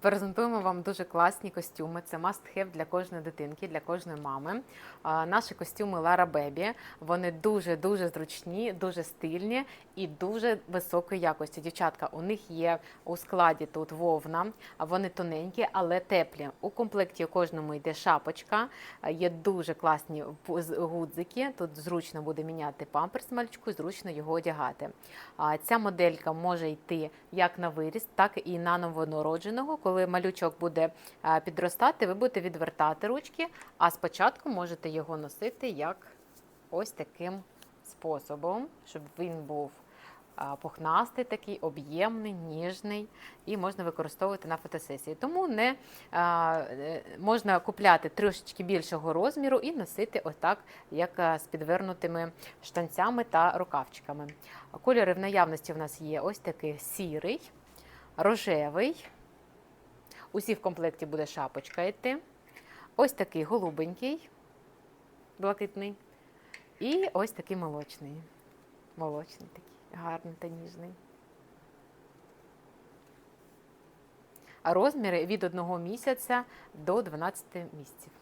Презентуємо вам дуже класні костюми. Це must-have для кожної дитинки, для кожної мами. Наші костюми Lara Baby. Вони дуже дуже зручні, дуже стильні і дуже високої якості. Дівчатка, у них є у складі тут вовна, вони тоненькі, але теплі. У комплекті у кожному йде шапочка. Є дуже класні гудзики. Тут зручно буде міняти памперс малючку, зручно його одягати. А, Ця моделька може йти як на виріст, так і на новонародженого. Коли малючок буде підростати, ви будете відвертати ручки, а спочатку можете його носити як ось таким способом, щоб він був пухнастий, такий об'ємний, ніжний і можна використовувати на фотосесії. Тому не е, можна купляти трошечки більшого розміру і носити отак, як з підвернутими штанцями та рукавчиками. Кольори в наявності в нас є ось такий сірий, рожевий. Усі в комплекті буде шапочка йти. Ось такий голубенький, блакитний. І ось такий молочний. Молочний такий, гарний та ніжний. А розміри від 1 місяця до 12 місяців.